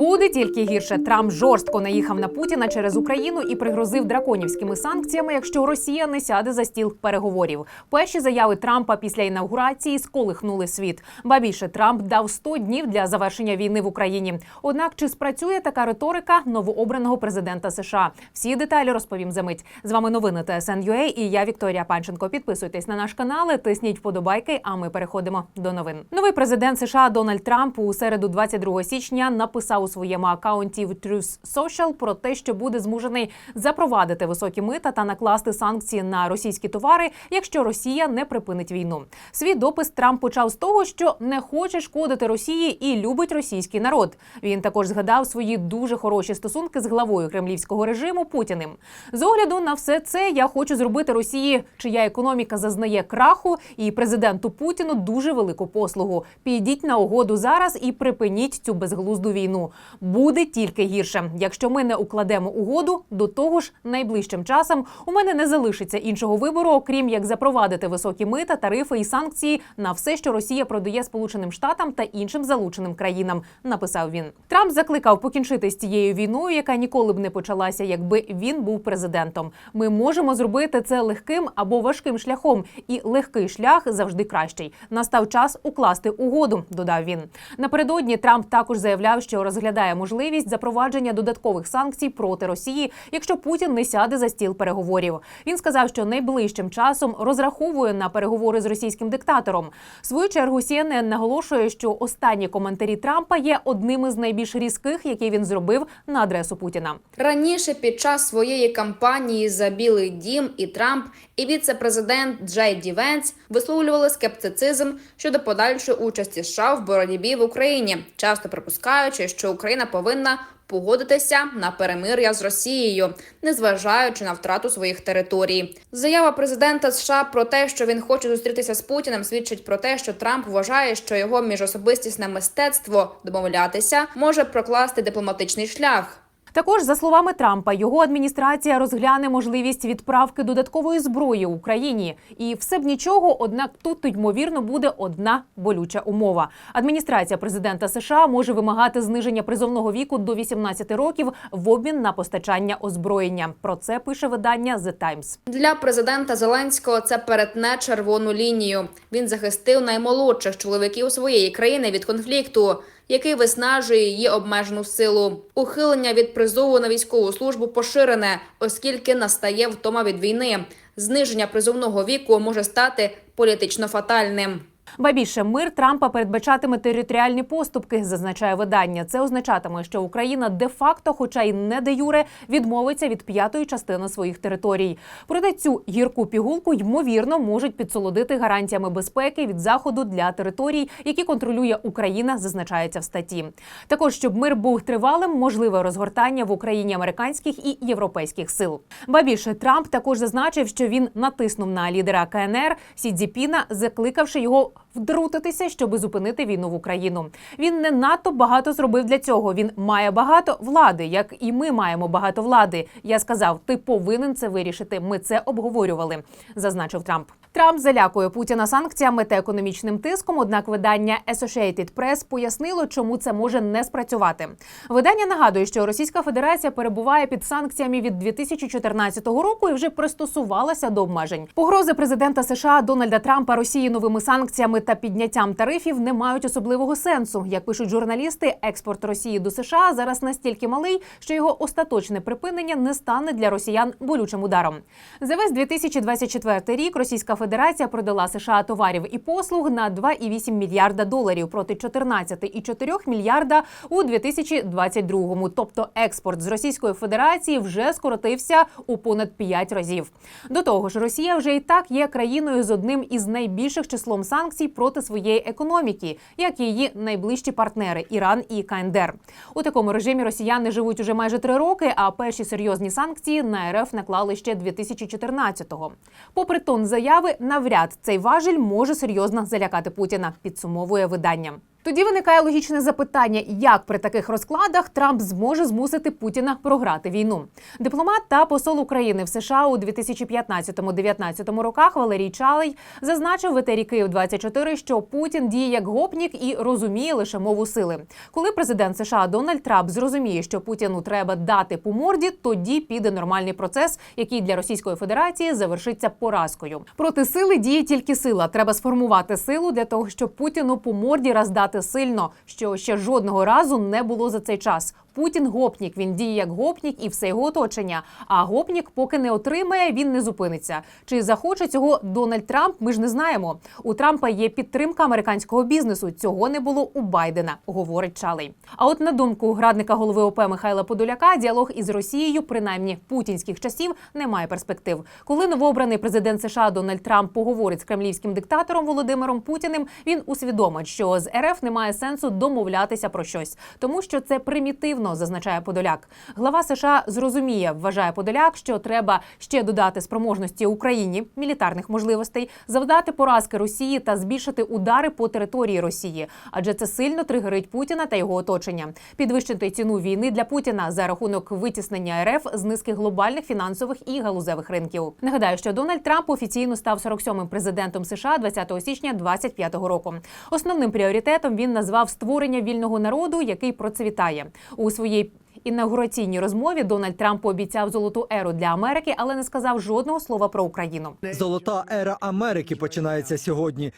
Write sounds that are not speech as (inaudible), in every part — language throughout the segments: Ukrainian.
Буде тільки гірше. Трамп жорстко наїхав на Путіна через Україну і пригрозив драконівськими санкціями, якщо Росія не сяде за стіл переговорів. Перші заяви Трампа після інавгурації сколихнули світ. Ба більше Трамп дав 100 днів для завершення війни в Україні. Однак чи спрацює така риторика новообраного президента США? Всі деталі розповім за мить. З вами новини ТСН.UA і я Вікторія Панченко. Підписуйтесь на наш канал, тисніть вподобайки. А ми переходимо до новин. Новий президент США Дональд Трамп у середу, 22 січня, написав у своєму акаунті в Truth Social про те, що буде змушений запровадити високі мита та накласти санкції на російські товари, якщо Росія не припинить війну. Свій допис Трамп почав з того, що не хоче шкодити Росії і любить російський народ. Він також згадав свої дуже хороші стосунки з главою кремлівського режиму Путіним. З огляду на все це я хочу зробити Росії, чия економіка зазнає краху, і президенту Путіну дуже велику послугу. Підіть на угоду зараз і припиніть цю безглузду війну. Буде тільки гірше. Якщо ми не укладемо угоду, до того ж найближчим часом у мене не залишиться іншого вибору, окрім як запровадити високі мита, тарифи і санкції на все, що Росія продає Сполученим Штатам та іншим залученим країнам. Написав він. Трамп закликав покінчити з цією війною, яка ніколи б не почалася, якби він був президентом. Ми можемо зробити це легким або важким шляхом, і легкий шлях завжди кращий. Настав час укласти угоду. Додав він. Напередодні Трамп також заявляв, що розглядає можливість запровадження додаткових санкцій проти Росії, якщо Путін не сяде за стіл переговорів. Він сказав, що найближчим часом розраховує на переговори з російським диктатором. В свою чергу CNN наголошує, що останні коментарі Трампа є одним із найбільш різких, які він зробив на адресу Путіна. Раніше під час своєї кампанії за Білий Дім і Трамп і віце-президент Джей Ді Венс висловлювали скептицизм щодо подальшої участі США в боротьбі в Україні, часто припускаючи, що Україна повинна погодитися на перемир'я з Росією, незважаючи на втрату своїх територій. Заява президента США про те, що він хоче зустрітися з Путіним, свідчить про те, що Трамп вважає, що його міжособистісне мистецтво домовлятися може прокласти дипломатичний шлях. Також, за словами Трампа, його адміністрація розгляне можливість відправки додаткової зброї Україні. І все б нічого, однак тут ймовірно буде одна болюча умова. Адміністрація президента США може вимагати зниження призовного віку до 18 років в обмін на постачання озброєння. Про це пише видання The Times. Для президента Зеленського це перетне червону лінію. Він захистив наймолодших чоловіків своєї країни від конфлікту, який виснажує її обмежену силу. Ухилення від призову на військову службу поширене, оскільки настає втома від війни. Зниження призовного віку може стати політично фатальним. Ба більше мир Трампа передбачатиме територіальні поступки, зазначає видання. Це означатиме, що Україна де-факто, хоча й не де юре, відмовиться від п'ятої частини своїх територій. Проте цю гірку пігулку ймовірно можуть підсолодити гарантіями безпеки від заходу для територій, які контролює Україна, зазначається в статті. Також щоб мир був тривалим, можливе розгортання в Україні американських і європейських сил. Ба більше Трамп також зазначив, що він натиснув на лідера КНР Сі Цзіпіна, закликавши його втрутитися, щоби зупинити війну в Україну. Він не надто багато зробив для цього. Він має багато влади, як і ми маємо багато влади. Я сказав, ти повинен це вирішити. Ми це обговорювали, зазначив Трамп. Трамп залякує Путіна санкціями та економічним тиском. Однак видання Associated Press пояснило, чому це може не спрацювати. Видання нагадує, що Російська Федерація перебуває під санкціями від 2014 року і вже пристосувалася до обмежень. Погрози президента США Дональда Трампа Росії новими санкціями та підняттям тарифів не мають особливого сенсу. Як пишуть журналісти, експорт Росії до США зараз настільки малий, що його остаточне припинення не стане для росіян болючим ударом. За весь 2024 рік Російська Федерація продала США товарів і послуг на 2,8 мільярда доларів проти 14,4 мільярда у 2022-му. Тобто експорт з Російської Федерації вже скоротився у понад 5 разів. До того ж, Росія вже і так є країною з одним із найбільших числом санкцій проти своєї економіки, як і її найближчі партнери Іран і КНДР. У такому режимі росіяни живуть уже майже три роки. А перші серйозні санкції на РФ наклали ще 2014-го. Попри тон заяви, навряд цей важіль може серйозно залякати Путіна. Підсумовує видання. Тоді виникає логічне запитання, як при таких розкладах Трамп зможе змусити Путіна програти війну. Дипломат та посол України в США у 2015-19 роках Валерій Чалий зазначив в етері Київ 24 що Путін діє як гопнік і розуміє лише мову сили. Коли президент США Дональд Трамп зрозуміє, що Путіну треба дати по морді, тоді піде нормальний процес, який для Російської Федерації завершиться поразкою. Проти сили діє тільки сила. Треба сформувати силу для того, щоб Путіну по морді роздати сильно, що ще жодного разу не було за цей час. Путін гопнік. Він діє як гопнік і все його оточення. А гопнік, поки не отримає, він не зупиниться. Чи захоче цього Дональд Трамп? Ми ж не знаємо. У Трампа є підтримка американського бізнесу. Цього не було у Байдена, говорить Чалий. А от на думку градника голови ОП Михайла Подоляка, діалог із Росією, принаймні путінських часів, не має перспектив. Коли новообраний президент США Дональд Трамп поговорить з кремлівським диктатором Володимиром Путіним, він усвідомить, що з РФ немає сенсу домовлятися про щось, тому що це примітивно, зазначає Подоляк. Глава США зрозуміє, вважає Подоляк, що треба ще додати спроможності Україні мілітарних можливостей, завдати поразки Росії та збільшити удари по території Росії, адже це сильно тригерить Путіна та його оточення. Підвищити ціну війни для Путіна за рахунок витіснення РФ з низки глобальних фінансових і галузевих ринків. Нагадаю, що Дональд Трамп офіційно став 47-м президентом США 20 січня 25-го року. Основним пріоритетом він назвав створення вільного народу, який процвітає у своїй. Інаугураційній розмові Дональд Трамп пообіцяв золоту еру для Америки, але не сказав жодного слова про Україну. Золота ера Америки починається сьогодні.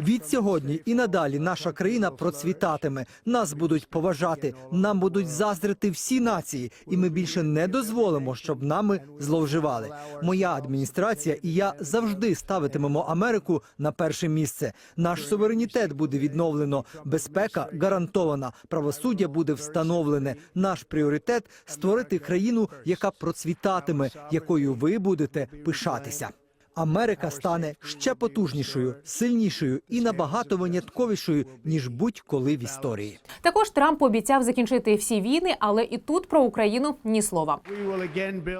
Від сьогодні і надалі наша країна процвітатиме. Нас будуть поважати, нам будуть заздрити всі нації, і ми більше не дозволимо, щоб нами зловживали. Моя адміністрація і я завжди ставитимемо Америку на перше місце. Наш суверенітет буде відновлено, безпека гарантована, правосуддя буде встановлене. Наш пріоритет створити країну, яка процвітатиме, якою ви будете пишатися. Америка стане ще потужнішою, сильнішою і набагато винятковішою ніж будь-коли в історії. Також Трамп пообіцяв закінчити всі війни, але і тут про Україну ні слова.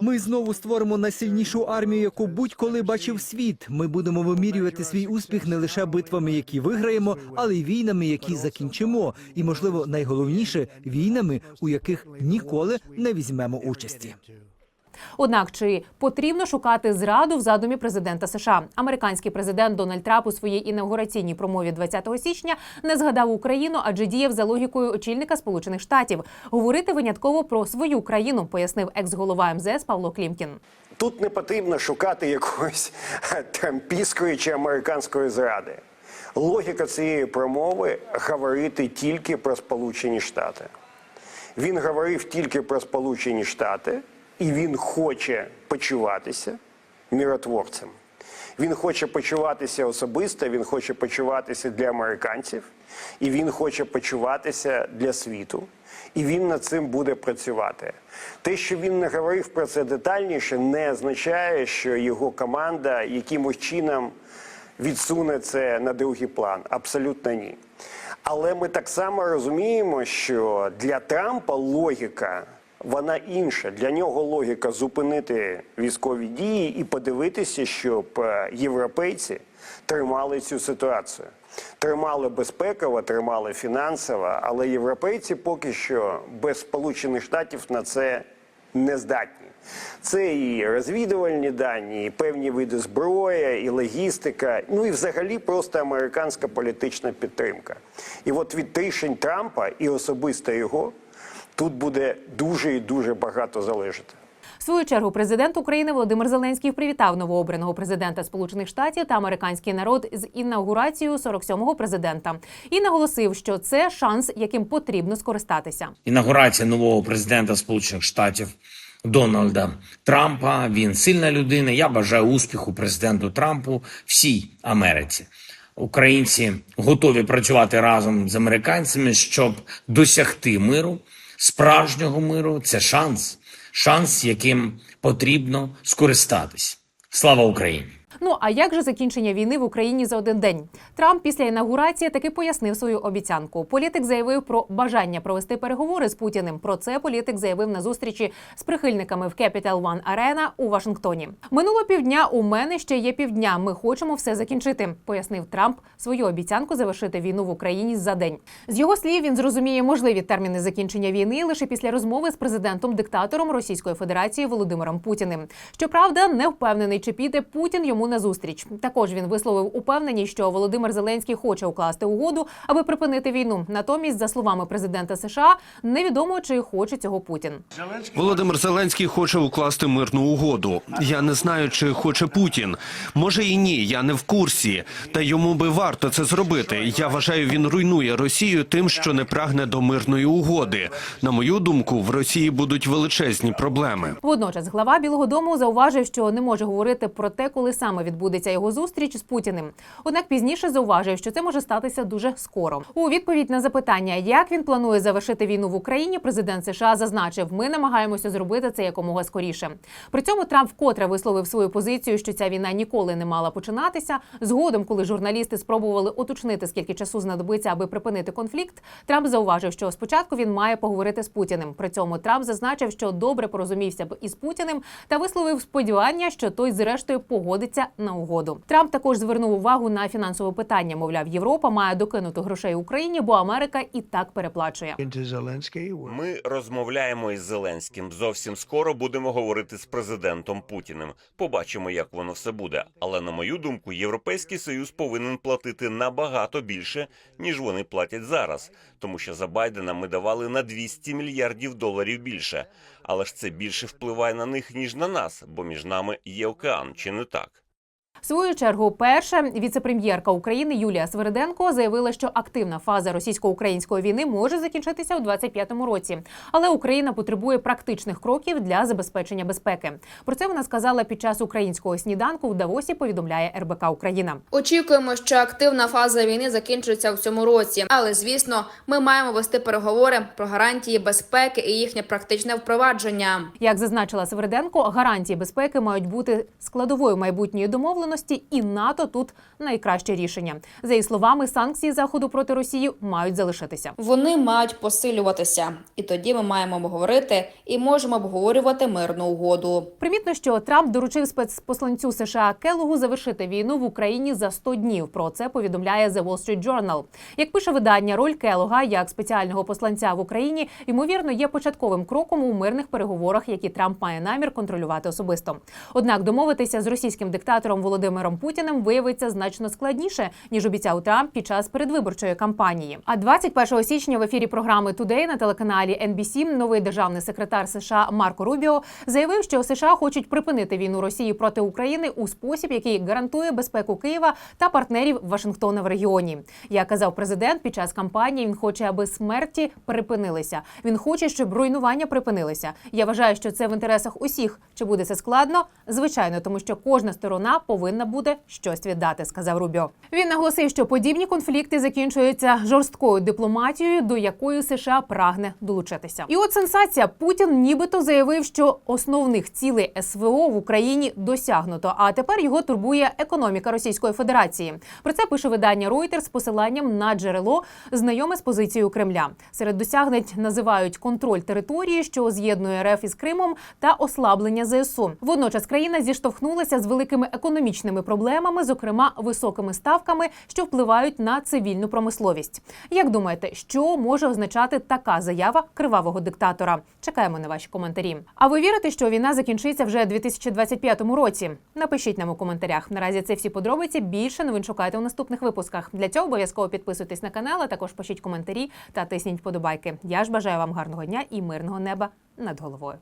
Ми знову створимо найсильнішу армію, яку будь-коли бачив світ. Ми будемо вимірювати свій успіх не лише битвами, які виграємо, але й війнами, які закінчимо. І, можливо, найголовніше війнами, у яких ніколи не візьмемо участі. Однак чи потрібно шукати зраду в задумі президента США? Американський президент Дональд Трамп у своїй інаугураційній промові 20 січня не згадав Україну, адже діяв за логікою очільника Сполучених Штатів. Говорити винятково про свою країну, пояснив екс-голова МЗС Павло Клімкін. Тут не потрібно шукати якоїсь (laughs) трампійської чи американської зради. Логіка цієї промови говорити тільки про Сполучені Штати. Він говорив тільки про Сполучені Штати, і він хоче почуватися миротворцем. Він хоче почуватися особисто, він хоче почуватися для американців, і він хоче почуватися для світу. І він над цим буде працювати. Те, що він не говорив про це детальніше, не означає, що його команда якимось чином відсуне це на другий план. Абсолютно ні. Але ми так само розуміємо, що для Трампа логіка вона інша. Для нього логіка зупинити військові дії і подивитися, щоб е, європейці тримали цю ситуацію. Тримали безпеково, тримали фінансово, але європейці поки що без Сполучених Штатів на це не здатні. Це і розвідувальні дані, і певні види зброї, і логістика, ну і взагалі просто американська політична підтримка. І от від рішень Трампа і особисто його тут буде дуже і дуже багато залежати. В свою чергу президент України Володимир Зеленський привітав новообраного президента Сполучених Штатів та американський народ з інаугурацією 47-го президента і наголосив, що це шанс, яким потрібно скористатися. інаугурація нового президента Сполучених Штатів Дональда Трампа. Він сильна людина. Я бажаю успіху президенту Трампу всій Америці. Українці готові працювати разом з американцями, щоб досягти миру, справжнього миру. Це шанс, шанс, яким потрібно скористатись. Слава Україні! Ну а як же закінчення війни в Україні за один день? Трамп після інаугурації таки пояснив свою обіцянку. Політик заявив про бажання провести переговори з Путіним. Про це політик заявив на зустрічі з прихильниками в Capital One Arena у Вашингтоні. Минуло півдня. У мене ще є півдня. Ми хочемо все закінчити, пояснив Трамп свою обіцянку завершити війну в Україні за день. З його слів він зрозуміє можливі терміни закінчення війни лише після розмови з президентом-диктатором Російської Федерації Володимиром Путіним. Щоправда, не впевнений, чи піде Путін йому на зустріч. Також він висловив упевненість, що Володимир Зеленський хоче укласти угоду, аби припинити війну. Натомість, за словами президента США, невідомо чи хоче цього Путін. Володимир Зеленський хоче укласти мирну угоду. Я не знаю, чи хоче Путін. Може і ні, я не в курсі. Та йому би варто це зробити. Я вважаю, він руйнує Росію тим, що не прагне до мирної угоди. На мою думку, в Росії будуть величезні проблеми. Водночас глава Білого Дому зауважив, що не може говорити про те, коли саме відбудеться його зустріч з Путіним. Однак пізніше зауважив, що це може статися дуже скоро. У відповідь на запитання, як він планує завершити війну в Україні, президент США зазначив: ми намагаємося зробити це якомога скоріше. При цьому Трамп вкотре висловив свою позицію, що ця війна ніколи не мала починатися. Згодом, коли журналісти спробували уточнити, скільки часу знадобиться, аби припинити конфлікт, Трамп зауважив, що спочатку він має поговорити з Путіним. При цьому Трамп зазначив, що добре порозумівся б із Путіним та висловив сподівання, що той зрештою погодиться на угоду. Трамп також звернув увагу на фінансове питання. Мовляв, Європа має докинути грошей Україні, бо Америка і так переплачує. Ми розмовляємо із Зеленським. Зовсім скоро будемо говорити з президентом Путіним. Побачимо, як воно все буде. Але на мою думку, Європейський Союз повинен платити набагато більше, ніж вони платять зараз, тому що за Байдена ми давали на 200 мільярдів доларів більше. Але ж це більше впливає на них ніж на нас, бо між нами є океан, чи не так? В свою чергу, перша віцепрем'єрка України Юлія Свериденко заявила, що активна фаза російсько-української війни може закінчитися у 25-му році, але Україна потребує практичних кроків для забезпечення безпеки. Про це вона сказала під час українського сніданку в Давосі. Повідомляє РБК Україна. Очікуємо, що активна фаза війни закінчиться в цьому році, але звісно, ми маємо вести переговори про гарантії безпеки і їхнє практичне впровадження. Як зазначила Севериденко, гарантії безпеки мають бути складовою майбутньої домовленості, і НАТО тут найкраще рішення. За її словами, санкції заходу проти Росії мають залишитися. Вони мають посилюватися, і тоді ми маємо обговорити і можемо обговорювати мирну угоду. Примітно, що Трамп доручив спецпосланцю США Келогу завершити війну в Україні за 100 днів. Про це повідомляє The Wall Street Journal. Як пише видання, роль Келога як спеціального посланця в Україні ймовірно є початковим кроком у мирних переговорах, які Трамп має намір контролювати особисто. Однак домовитися з російським диктатором Володимиром Путіним виявиться значно складніше ніж обіцяв Трамп під час передвиборчої кампанії. А 21 січня в ефірі програми Today на телеканалі NBC новий державний секретар США Марко Рубіо заявив, що США хочуть припинити війну Росії проти України у спосіб, який гарантує безпеку Києва та партнерів Вашингтона в регіоні. Як казав президент під час кампанії, він хоче, аби смерті припинилися. Він хоче, щоб руйнування припинилися. Я вважаю, що це в інтересах усіх. Чи буде це складно? Звичайно, тому що кожна сторона повинна буде щось віддати, сказав Рубіо. Він наголосив, що подібні конфлікти закінчуються жорсткою дипломатією, до якої США прагне долучитися. І от сенсація Путін нібито заявив, що основних цілей СВО в Україні досягнуто. А тепер його турбує економіка Російської Федерації. Про це пише видання Reuters з посиланням на джерело, знайоме з позицією Кремля. Серед досягнень називають контроль території, що з'єднує РФ із Кримом, та ослаблення ЗСУ. Водночас країна зіштовхнулася з великими економічними проблемами, зокрема високими ставками, що впливають на цивільну промисловість. Як думаєте, що може означати така заява кривавого диктатора? Чекаємо на ваші коментарі. А ви вірите, що війна закінчиться вже у 2025 році? Напишіть нам у коментарях. Наразі це всі подробиці. Більше новин шукайте у наступних випусках. Для цього обов'язково підписуйтесь на канал, а також пишіть коментарі та тисніть вподобайки. Я ж бажаю вам гарного дня і мирного неба над головою.